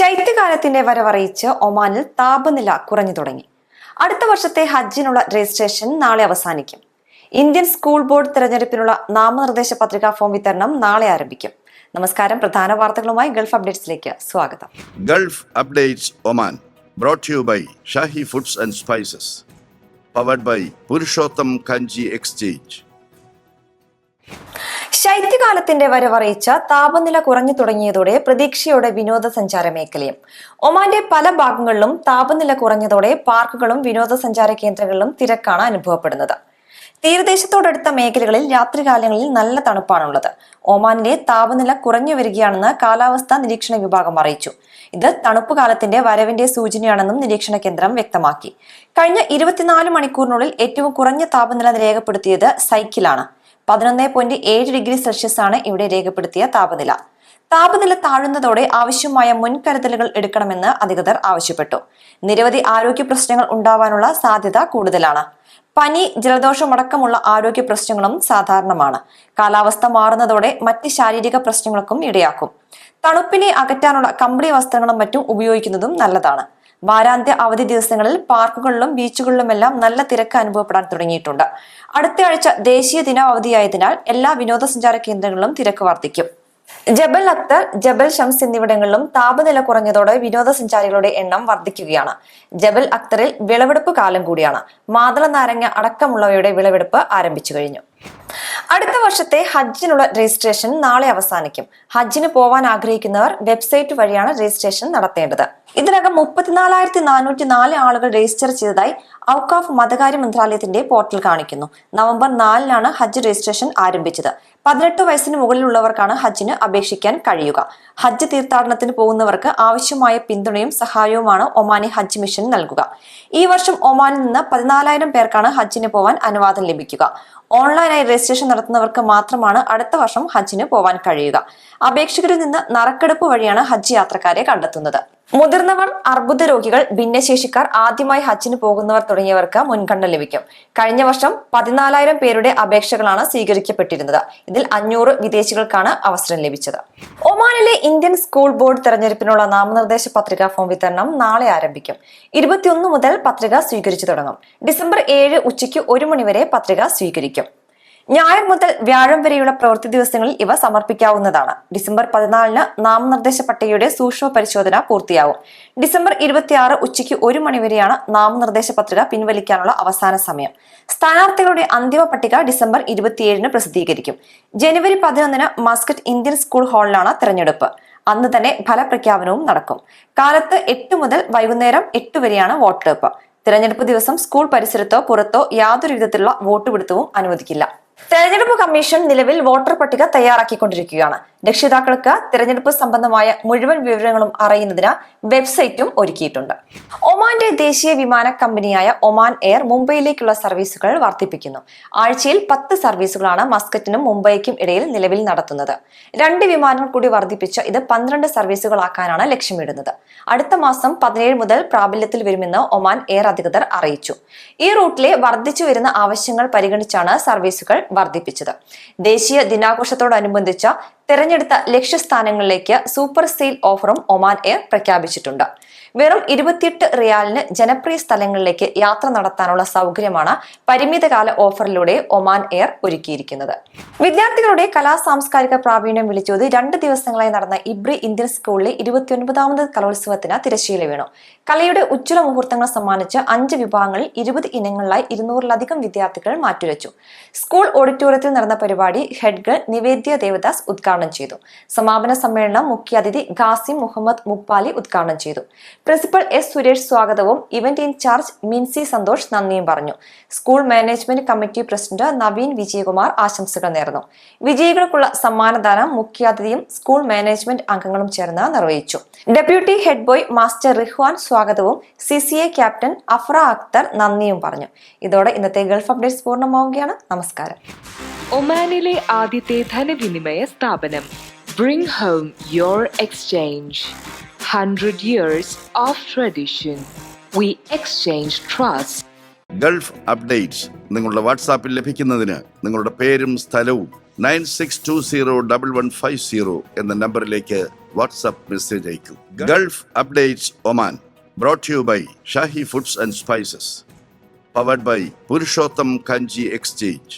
ശൈത്യകാലത്തിന്റെ വരവറിയിച്ച് ഒമാനിൽ താപനില കുറഞ്ഞു തുടങ്ങി. അടുത്ത വർഷത്തെ ഹജ്ജിനുള്ള രജിസ്ട്രേഷൻ നാളെ അവസാനിക്കും. ഇന്ത്യൻ സ്കൂൾ ബോർഡ് തെരഞ്ഞെടുപ്പിനുള്ള നാമനിർദ്ദേശ പത്രികാ ഫോം വിതരണം നാളെ ആരംഭിക്കും. നമസ്കാരം. പ്രധാന വാർത്തകളുമായി ഗൾഫ് അപ്ഡേറ്റ്സിലേക്ക് സ്വാഗതം. Gulf Updates Oman brought you by Shahi Foods and Spices powered by Purushottam Kanji Exchange. ശൈത്യകാലത്തിന്റെ വരവറിയിച്ച താപനില കുറഞ്ഞു തുടങ്ങിയതോടെ പ്രതീക്ഷയോടെ വിനോദസഞ്ചാര മേഖലയും. ഒമാന്റെ പല ഭാഗങ്ങളിലും താപനില കുറഞ്ഞതോടെ പാർക്കുകളും വിനോദസഞ്ചാര കേന്ദ്രങ്ങളിലും തിരക്കാണ് അനുഭവപ്പെടുന്നത്. തീരദേശത്തോടടുത്ത മേഖലകളിൽ രാത്രികാലങ്ങളിൽ നല്ല തണുപ്പാണുള്ളത്. ഒമാനിലെ താപനില കുറഞ്ഞു വരികയാണെന്ന് കാലാവസ്ഥാ നിരീക്ഷണ വിഭാഗം അറിയിച്ചു. ഇത് തണുപ്പ് കാലത്തിന്റെ വരവിന്റെ സൂചനയാണെന്നും നിരീക്ഷണ കേന്ദ്രം വ്യക്തമാക്കി. കഴിഞ്ഞ ഇരുപത്തിനാല് മണിക്കൂറിനുള്ളിൽ ഏറ്റവും കുറഞ്ഞ താപനില രേഖപ്പെടുത്തിയത് സൈക്കിളാണ്. പതിനൊന്ന് പോയിന്റ് ഏഴ് ഡിഗ്രി സെൽഷ്യസ് ആണ് ഇവിടെ രേഖപ്പെടുത്തിയ താപനില. താപനില താഴുന്നതോടെ ആവശ്യമായ മുൻകരുതലുകൾ എടുക്കണമെന്ന് അധികൃതർ ആവശ്യപ്പെട്ടു. നിരവധി ആരോഗ്യ പ്രശ്നങ്ങൾ ഉണ്ടാവാനുള്ള സാധ്യത കൂടുതലാണ്. പനി ജലദോഷമടക്കമുള്ള ആരോഗ്യ പ്രശ്നങ്ങളും സാധാരണമാണ്. കാലാവസ്ഥ മാറുന്നതോടെ മറ്റ് ശാരീരിക പ്രശ്നങ്ങൾക്കും ഇടയാക്കും. തണുപ്പിനെ അകറ്റാനുള്ള കമ്പിളി വസ്ത്രങ്ങളും മറ്റും ഉപയോഗിക്കുന്നതും നല്ലതാണ്. വാരാന്ത്യ അവധി ദിവസങ്ങളിൽ പാർക്കുകളിലും ബീച്ചുകളിലുമെല്ലാം നല്ല തിരക്ക് അനുഭവപ്പെടാൻ തുടങ്ങിയിട്ടുണ്ട്. അടുത്ത ആഴ്ച ദേശീയ ദിന അവധിയായതിനാൽ എല്ലാ വിനോദസഞ്ചാര കേന്ദ്രങ്ങളിലും തിരക്ക് വർദ്ധിക്കും. ജബൽ അക്തർ ജബൽ ഷംസ് എന്നിവിടങ്ങളിലും താപനില കുറഞ്ഞതോടെ വിനോദസഞ്ചാരികളുടെ എണ്ണം വർദ്ധിക്കുകയാണ്. ജബൽ അക്തറിൽ വിളവെടുപ്പ് കാലം കൂടിയാണ്. മാതള നാരങ്ങ അടക്കമുള്ളവയുടെ വിളവെടുപ്പ് ആരംഭിച്ചു കഴിഞ്ഞു. അടുത്ത വർഷത്തെ ഹജ്ജിനുള്ള രജിസ്ട്രേഷൻ നാളെ അവസാനിക്കും. ഹജ്ജിന് പോവാൻ ആഗ്രഹിക്കുന്നവർ വെബ്സൈറ്റ് വഴിയാണ് രജിസ്ട്രേഷൻ നടത്തേണ്ടത്. ഇതിനകം മുപ്പത്തിനാലായിരത്തി നാനൂറ്റി നാല് ആളുകൾ രജിസ്റ്റർ ചെയ്തതായി ഔക്കാഫ് മതകാര്യ മന്ത്രാലയത്തിന്റെ പോർട്ടൽ കാണിക്കുന്നു. നവംബർ നാലിനാണ് ഹജ്ജ് രജിസ്ട്രേഷൻ ആരംഭിച്ചത്. പതിനെട്ട് വയസ്സിന് മുകളിലുള്ളവർക്കാണ് ഹജ്ജിന് അപേക്ഷിക്കാൻ കഴിയുക. ഹജ്ജ് തീർത്ഥാടനത്തിന് പോകുന്നവർക്ക് ആവശ്യമായ പിന്തുണയും സഹായവുമാണ് ഒമാനി ഹജ്ജ് മിഷൻ നൽകുക. ഈ വർഷം ഒമാനിൽ നിന്ന് പതിനാലായിരം പേർക്കാണ് ഹജ്ജിന് പോവാൻ അനുവാദം ലഭിക്കുക. ഓൺലൈനായി രജിസ്ട്രേഷൻ നടത്തുന്നവർക്ക് മാത്രമാണ് അടുത്ത വർഷം ഹജ്ജിന് പോവാൻ കഴിയുക. അപേക്ഷകരിൽ നിന്ന് നറുക്കെടുപ്പ് വഴിയാണ് ഹജ്ജ് യാത്രക്കാരെ കണ്ടെത്തുന്നത്. മുതിർന്നവർ അർബുദ രോഗികൾ ഭിന്നശേഷിക്കാർ ആദ്യമായി ഹജ്ജിന് പോകുന്നവർ തുടങ്ങിയവർക്ക് മുൻഗണന ലഭിക്കും. കഴിഞ്ഞ വർഷം പതിനാലായിരം പേരുടെ അപേക്ഷകളാണ് സ്വീകരിക്കപ്പെട്ടിരുന്നത്. ഇതിൽ അഞ്ഞൂറ് വിദേശികൾക്കാണ് അവസരം ലഭിച്ചത്. ഒമാനിലെ ഇന്ത്യൻ സ്കൂൾ ബോർഡ് തെരഞ്ഞെടുപ്പിനുള്ള നാമനിർദ്ദേശ പത്രികാ ഫോം വിതരണം നാളെ ആരംഭിക്കും. ഇരുപത്തിയൊന്ന് മുതൽ പത്രിക സ്വീകരിച്ചു തുടങ്ങും. ഡിസംബർ ഏഴ് ഉച്ചയ്ക്ക് ഒരു മണിവരെ പത്രിക സ്വീകരിക്കും. ഞായർ മുതൽ വ്യാഴം വരെയുള്ള പ്രവൃത്തി ദിവസങ്ങളിൽ ഇവ സമർപ്പിക്കാവുന്നതാണ്. ഡിസംബർ പതിനാലിന് നാമനിർദ്ദേശ പട്ടികയുടെ സൂക്ഷ്മ പരിശോധന പൂർത്തിയാവും. ഡിസംബർ ഇരുപത്തിയാറ് ഉച്ചയ്ക്ക് ഒരു മണിവരെയാണ് നാമനിർദ്ദേശ പത്രിക പിൻവലിക്കാനുള്ള അവസാന സമയം. സ്ഥാനാർത്ഥികളുടെ അന്തിമ പട്ടിക ഡിസംബർ ഇരുപത്തിയേഴിന് പ്രസിദ്ധീകരിക്കും. ജനുവരി പതിനൊന്നിന് മസ്കറ്റ് ഇന്ത്യൻ സ്കൂൾ ഹാളിലാണ് തെരഞ്ഞെടുപ്പ്. അന്ന് തന്നെ ഫലപ്രഖ്യാപനവും നടക്കും. കാലത്ത് എട്ട് മുതൽ വൈകുന്നേരം എട്ട് വരെയാണ് വോട്ടെടുപ്പ്. തിരഞ്ഞെടുപ്പ് ദിവസം സ്കൂൾ പരിസരത്തോ പുറത്തോ യാതൊരു വിധത്തിലുള്ള വോട്ടുപിടുത്തവും അനുവദിക്കില്ല. തെരഞ്ഞെടുപ്പ് കമ്മീഷൻ നിലവിൽ വോട്ടർ പട്ടിക തയ്യാറാക്കിക്കൊണ്ടിരിക്കുകയാണ്. രക്ഷിതാക്കൾക്ക് തിരഞ്ഞെടുപ്പ് സംബന്ധമായ മുഴുവൻ വിവരങ്ങളും അറിയുന്നതിന് വെബ്സൈറ്റും ഒരുക്കിയിട്ടുണ്ട്. ഒമാന്റെ ദേശീയ വിമാന കമ്പനിയായ ഒമാൻ എയർ മുംബൈയിലേക്കുള്ള സർവീസുകൾ വർദ്ധിപ്പിക്കുന്നു. ആഴ്ചയിൽ പത്ത് സർവീസുകളാണ് മസ്കറ്റിനും മുംബൈക്കും ഇടയിൽ നിലവിൽ നടത്തുന്നത്. രണ്ട് വിമാനങ്ങൾ കൂടി വർദ്ധിപ്പിച്ച് ഇത് പന്ത്രണ്ട് സർവീസുകളാക്കാനാണ് ലക്ഷ്യമിടുന്നത്. അടുത്ത മാസം പതിനേഴ് മുതൽ പ്രാബല്യത്തിൽ വരുമെന്ന് ഒമാൻ എയർ അധികൃതർ അറിയിച്ചു. ഈ റൂട്ടിലെ വർദ്ധിച്ചു വരുന്ന ആവശ്യങ്ങൾ പരിഗണിച്ചാണ് സർവീസുകൾ വർദ്ധിപ്പിച്ചത്. ദേശീയ ദിനാഘോഷത്തോടനുബന്ധിച്ച തെരഞ്ഞെടുത്ത ലക്ഷ്യസ്ഥാനങ്ങളിലേക്ക് സൂപ്പർ സെയിൽ ഓഫറും ഒമാൻ എയർ പ്രഖ്യാപിച്ചിട്ടുണ്ട്. വെറും ഇരുപത്തിയെട്ട് റിയാലിന് ജനപ്രിയ സ്ഥലങ്ങളിലേക്ക് യാത്ര നടത്താനുള്ള സൗകര്യമാണ് പരിമിതകാല ഓഫറിലൂടെ ഒമാൻ എയർ ഒരുക്കിയിരിക്കുന്നത്. വിദ്യാർത്ഥികളുടെ കലാ സാംസ്കാരിക പ്രാവീണ്യം വിളിച്ചോതി രണ്ട് ദിവസങ്ങളായി നടന്ന ഇബ്രി ഇന്ത്യൻ സ്കൂളിലെ ഇരുപത്തിയൊൻപതാമത് കലോത്സവത്തിന് തിരശ്ശീല വീണു. കലയുടെ ഉജ്ജ്വല മുഹൂർത്തങ്ങൾ സമ്മാനിച്ച് അഞ്ച് വിഭാഗങ്ങളിൽ ഇരുപത് ഇനങ്ങളിലായി ഇരുന്നൂറിലധികം വിദ്യാർത്ഥികൾ മാറ്റുരച്ചു സ്കൂൾ ഓഡിറ്റോറിയത്തിൽ നടന്ന പരിപാടി ഹെഡ് ഗേൾ നിവേദ്യ ദേവദാസ് ഉദ്ഘാടനം ചെയ്തു. സമാപന സമ്മേളനം മുഖ്യാതിഥി ഖാസിം മുഹമ്മദ് മുപ്പാലി ഉദ്ഘാടനം ചെയ്തു. പ്രിൻസിപ്പൽ എസ് സുരേഷ് സ്വാഗതവും ഇവന്റ് ഇൻചാർജ് മിൻസി സന്തോഷ് നന്ദിയും പറഞ്ഞു. School management committee president Naveen Vijayakumar ആശംസകൾ നേർന്നു. വിജയികൾക്കുള്ള സമ്മാനദാനം മുഖ്യാതിഥിയും സ്കൂൾ മാനേജ്മെന്റ് അംഗങ്ങളും ചേർന്ന് നിർവഹിച്ചു. Deputy head boy master Rihwan സ്വാഗതവും C C A captain Afra Akhtar നന്ദിയും പറഞ്ഞു. ഇതോടെ ഇന്നത്തെ ഗൾഫ് അപ്ഡേറ്റ്സ് പൂർണമാവുകയാണ്. നമസ്കാരം. ഒമാനിലെ ആദ്യത്തെ ധനവിനിമയ സ്ഥാപനം. Bring home your exchange hundred years of tradition. We exchange trust. Gulf updates നിങ്ങളുടെ വാട്സാപ്പിൽ ലഭിക്കുന്നതിന് നിങ്ങളുടെ പേരും സ്ഥലവും nine six two zero double one five zero എന്ന നമ്പറിലേക്ക് WhatsApp message അയക്കൂ Gulf updates Oman brought you by Shahi foods and spices powered by Purushottam Kanji exchange